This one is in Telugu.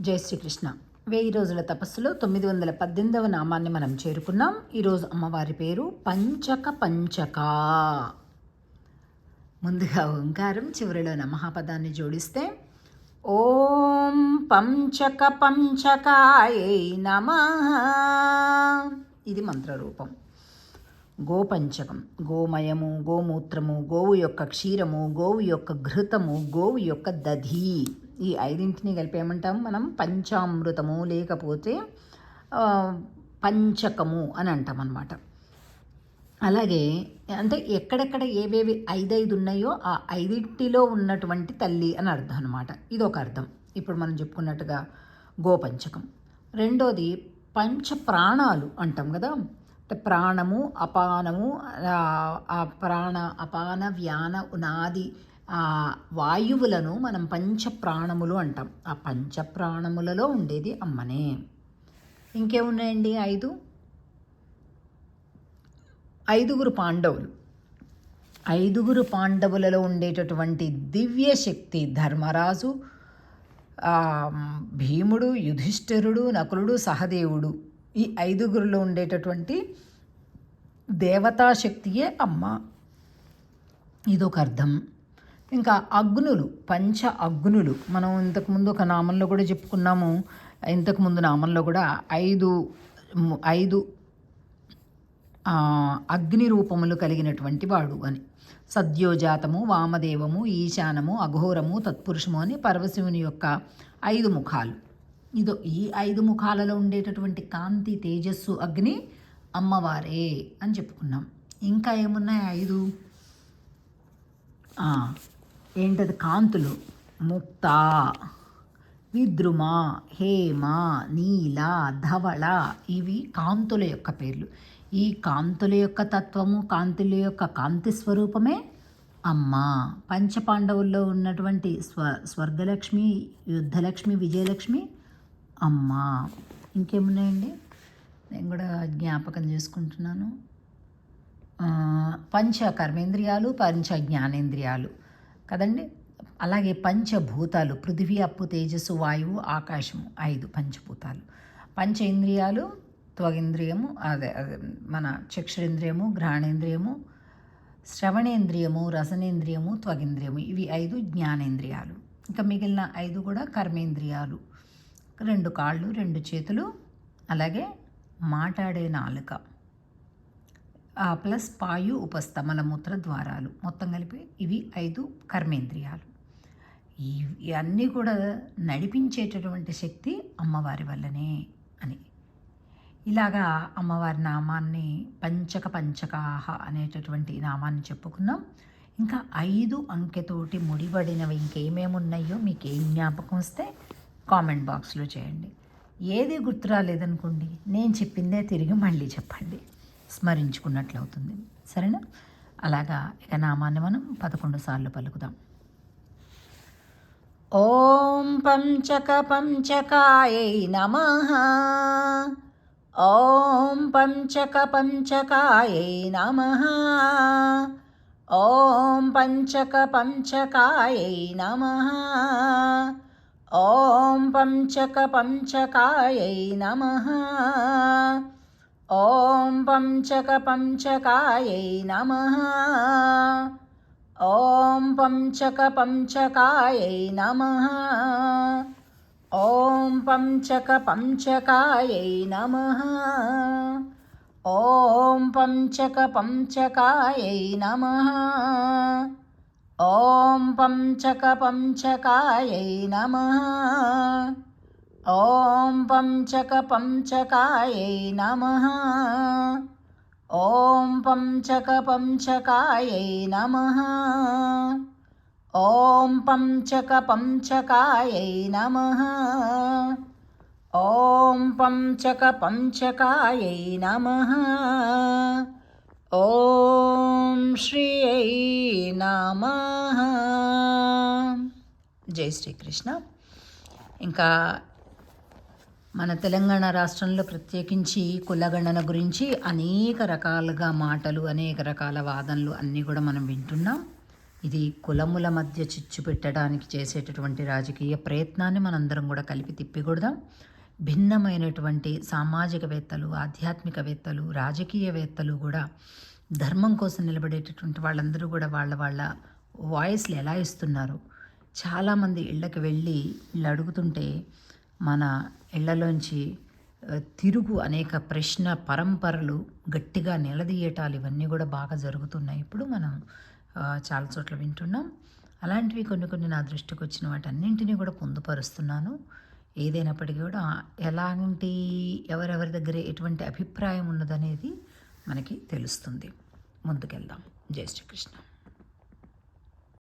జై శ్రీకృష్ణ. వెయ్యి రోజుల తపస్సులో తొమ్మిది వందల పద్దెనిమిదవ నామాన్ని మనం చేరుకున్నాం. ఈరోజు అమ్మవారి పేరు పంచక పంచక. ముందుగా ఓంకారం చివరిలో నమహాపదాన్ని జోడిస్తే ఓం పంచక పంచకాయై నమ. ఇది మంత్రరూపం. గోపంచకం గోమయము గోమూత్రము గోవు యొక్క క్షీరము గోవు యొక్క ఘృతము గోవు యొక్క దధి. ఈ ఐదింటిని కలిపి ఏమంటాం మనం? పంచామృతము లేకపోతే పంచకము అని అంటాం అన్నమాట. అలాగే అంటే ఎక్కడెక్కడ ఏవేవి ఐదైదు ఉన్నాయో ఆ ఐదింటిలో ఉన్నటువంటి తల్లి అని అర్థం అనమాట ఇది ఒక అర్థం. ఇప్పుడు మనం చెప్పుకున్నట్టుగా గోపంచకం. రెండోది పంచ ప్రాణాలు అంటాం కదా? అంటే ప్రాణము అపానము ఆ, ప్రాణ అపాన వ్యాన ఉనాది వాయువులను మనం పంచప్రాణములు అంటాం. ఆ పంచప్రాణములలో ఉండేది అమ్మనే. ఇంకేమున్నాయండి ఐదు? ఐదుగురు పాండవులు. ఐదుగురు పాండవులలో ఉండేటటువంటి దివ్య శక్తి ధర్మరాజు భీముడు యుధిష్ఠిరుడు నకులుడు సహదేవుడు ఈ ఐదుగురిలో ఉండేటటువంటి దేవతా శక్తియే అమ్మ. ఇదొక అర్థం ఇంకా అగ్నులు పంచ అగ్నులు. మనం ఇంతకుముందు ఒక నామంలో కూడా చెప్పుకున్నాము. ఇంతకుముందు నామంలో కూడా ఐదు ఐదు అగ్ని రూపములు కలిగినటువంటి వాడు అని. సద్యోజాతము వామదేవము ఈశానము అఘోరము తత్పురుషము అని పరమశివుని యొక్క ఐదు ముఖాలు. ఇదో ఈ ఐదు ముఖాలలో ఉండేటటువంటి కాంతి తేజస్సు అగ్ని అమ్మవారే అని చెప్పుకున్నాం. ఇంకా ఏమున్నాయి ఐదు? ఏంటది కాంతులు? ముక్త విద్రుమ హేమ నీల ధవళ ఇవి కాంతుల యొక్క పేర్లు. ఈ కాంతుల యొక్క తత్వము కాంతుల యొక్క కాంతి స్వరూపమే అమ్మ. పంచపాండవుల్లో ఉన్నటువంటి స్వ స్వర్గలక్ష్మి యుద్ధలక్ష్మి విజయలక్ష్మి అమ్మ. ఇంకేమున్నాయండి? నేను కూడా జ్ఞాపకం చేసుకుంటున్నాను. పంచ కర్మేంద్రియాలు పంచ జ్ఞానేంద్రియాలు కదండి? అలాగే పంచభూతాలు పృథివీ అప్పు తేజస్సు వాయువు ఆకాశము ఐదు పంచభూతాలు. పంచేంద్రియాలు త్వగింద్రియము అదే అదే మన చక్షురేంద్రియము ఘ్రాణేంద్రియము శ్రవణేంద్రియము రసనేంద్రియము త్వగింద్రియము ఇవి ఐదు జ్ఞానేంద్రియాలు. ఇంకా మిగిలిన ఐదు కూడా కర్మేంద్రియాలు. రెండు కాళ్ళు రెండు చేతులు అలాగే మాట్లాడే నాలుక. ప్లస్ పాయు ఉపస్థ మలమూత్ర ద్వారాలు. మొత్తం కలిపి ఇవి ఐదు కర్మేంద్రియాలు. ఇవన్నీ కూడా నడిపించేటటువంటి శక్తి అమ్మవారి వల్లనే అని. ఇలాగా అమ్మవారి నామాన్ని పంచక పంచకాహ అనేటటువంటి నామాన్ని చెప్పుకున్నాం. ఇంకా ఐదు అంకెతోటి ముడిపడినవి ఇంకేమేమి ఉన్నాయో మీకు ఏం జ్ఞాపకం వస్తే కామెంట్ బాక్స్లో చేయండి. ఏది గుర్తు రాలేదనుకోండి నేను చెప్పిందే తిరిగి మళ్ళీ చెప్పండి. స్మరించుకున్నట్లు అవుతుంది సరేనా? అలాగా ఇక నామాన్ని మనం పదకొండు సార్లు పలుకుదాం. ఓం పంచక పంచకాయై నమ. ఓం పంచక పంచకాయై నమ. ఓం పంచక పంచకాయై నమ. ఓం పంచక పంచకాయై నమ. ॐ पञ्चकपञ्चकायै नमः ॐ पञ्चकपञ्चकायै नमः ॐ पञ्चकपञ्चकायै नमः ॐ पञ्चकपञ्चकायै नमः ॐ पञ्चकपञ्चकायै नमः ॐ पञ्चकपञ्चकायै नमः ॐ पञ्चकपञ्चकायै नमः ॐ पञ्चकपञ्चकायै नमः ॐ पञ्चकपञ्चकायै नमः ॐ श्रियै नमः జై శ్రీకృష్ణ ఇంకా మన తెలంగాణ రాష్ట్రంలో ప్రత్యేకించి కులగణన గురించి అనేక రకాలుగా మాటలు అనేక రకాల వాదనలు అన్నీ కూడా మనం వింటున్నాం. ఇది కులముల మధ్య చిచ్చు పెట్టడానికి చేసేటటువంటి రాజకీయ ప్రయత్నాన్ని మనందరం కూడా కలిపి తిప్పికొడదాం. భిన్నమైనటువంటి సామాజికవేత్తలు ఆధ్యాత్మికవేత్తలు రాజకీయవేత్తలు కూడా ధర్మం కోసం నిలబడేటటువంటి వాళ్ళందరూ కూడా వాళ్ళ వాళ్ళ వాయిస్లు ఎలా ఇస్తున్నారు? చాలామంది ఇళ్ళకి వెళ్ళి ఇళ్ళు అడుగుతుంటే మన ఇళ్ళలోంచి తిరుగు అనేక ప్రశ్న పరంపరలు గట్టిగా నిలదీయటాలు ఇవన్నీ కూడా బాగా జరుగుతున్నాయి. ఇప్పుడు మనం చాలా చోట్ల వింటున్నాం. అలాంటివి కొన్ని కొన్ని నా దృష్టికి వచ్చిన వాటన్నింటినీ కూడా పొందుపరుస్తున్నాను. ఏదైనప్పటికీ కూడా ఎలాంటి ఎవరెవరి దగ్గర ఎటువంటి అభిప్రాయం ఉన్నదనేది మనకి తెలుస్తుంది. ముందుకెళ్దాం. జై శ్రీకృష్ణ.